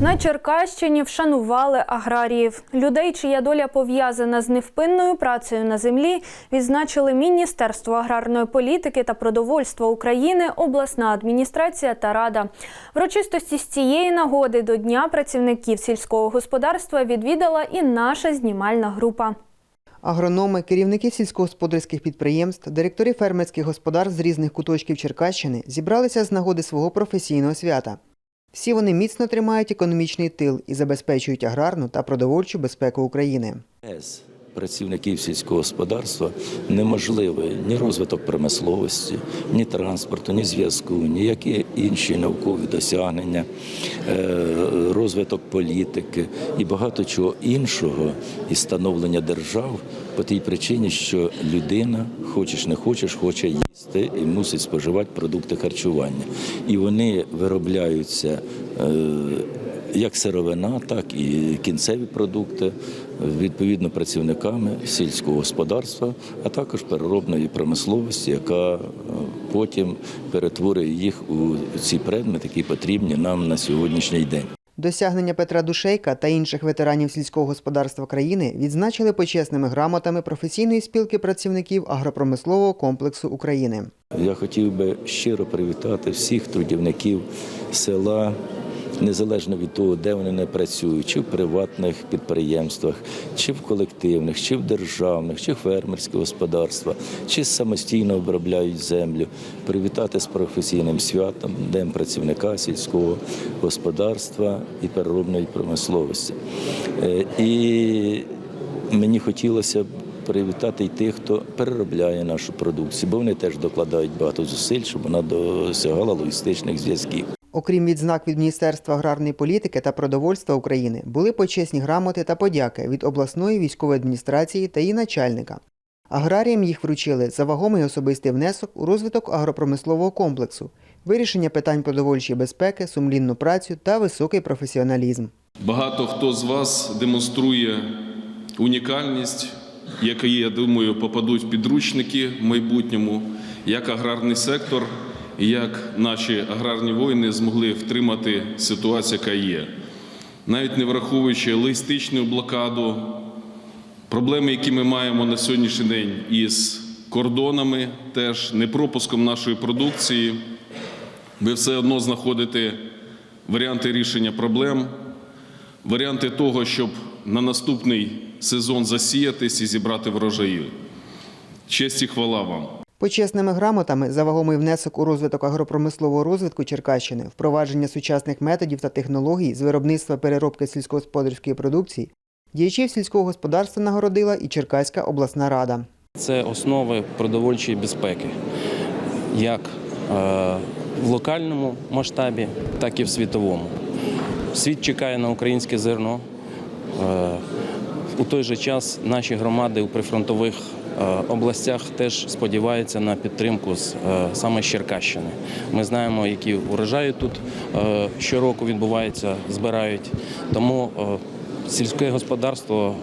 На Черкащині вшанували аграріїв. Людей, чия доля пов'язана з невпинною працею на землі, відзначили Міністерство аграрної політики та продовольства України, обласна адміністрація та рада. Врочистості з цієї нагоди до Дня працівників сільського господарства відвідала і наша знімальна група. Агрономи, керівники сільськогосподарських підприємств, директори фермерських господарств з різних куточків Черкащини зібралися з нагоди свого професійного свята. Всі вони міцно тримають економічний тил і забезпечують аграрну та продовольчу безпеку України. Без працівників сільського господарства неможливий ні розвиток промисловості, ні транспорту, ні зв'язку, ніякі інші наукові досягнення, е, розвиток політики і багато чого іншого і становлення держав по тій причині, що людина, хочеш не хочеш, хоче їсти і мусить споживати продукти харчування. І вони виробляються. е, як сировина, так і кінцеві продукти, відповідно працівниками сільського господарства, а також переробної промисловості, яка е, потім перетворює їх у ці предмети, які потрібні нам на сьогоднішній день. Досягнення Петра Душейка та інших ветеранів сільського господарства країни відзначили почесними грамотами професійної спілки працівників агропромислового комплексу України. Я хотів би щиро привітати всіх трудівників села. Незалежно від того, де вони не працюють, чи в приватних підприємствах, чи в колективних, чи в державних, чи фермерські господарства, чи самостійно обробляють землю, привітати з професійним святом, Днем працівника сільського господарства і переробної промисловості. Е, І мені хотілося б привітати й тих, хто переробляє нашу продукцію, бо вони теж докладають багато зусиль, щоб вона досягала логістичних зв'язків. Окрім відзнак від Міністерства аграрної політики та продовольства України, були почесні грамоти та подяки від обласної військової адміністрації та її начальника. Аграріям їх вручили за вагомий особистий внесок у розвиток агропромислового комплексу, вирішення питань продовольчої безпеки, сумлінну працю та високий професіоналізм. Багато хто з вас демонструє унікальність, які, я думаю, попадуть в підручники в майбутньому, як аграрний сектор, як наші аграрні воїни змогли втримати ситуацію, яка є. Навіть не враховуючи логістичну блокаду, проблеми, які ми маємо на сьогоднішній день із кордонами, теж непропуском нашої продукції, ви все одно знаходите варіанти рішення проблем, варіанти того, щоб на наступний сезон засіятись і зібрати врожаї. Честь і хвала вам. Почесними грамотами за вагомий внесок у розвиток агропромислового розвитку Черкащини, впровадження сучасних методів та технологій з виробництва переробки сільськогосподарської продукції, діячів сільського господарства нагородила і Черкаська обласна рада. Це основи продовольчої безпеки, як е, в локальному масштабі, так і в світовому. Світ чекає на українське зерно. Е, У той же час наші громади у прифронтових областях теж сподіваються на підтримку з е, саме Черкащини. Ми знаємо, які урожаї тут е, щороку відбуваються, збирають. Тому е, сільське господарство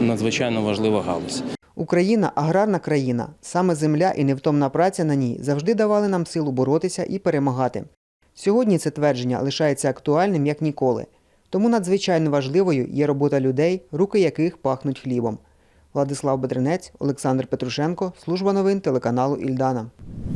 надзвичайно важлива галузь. Україна аграрна країна. Саме земля і невтомна праця на ній завжди давали нам силу боротися і перемагати. Сьогодні це твердження лишається актуальним як ніколи. Тому надзвичайно важливою є робота людей, руки яких пахнуть хлібом. Владислав Бедренець, Олександр Петрушенко, служба новин телеканалу Ільдана.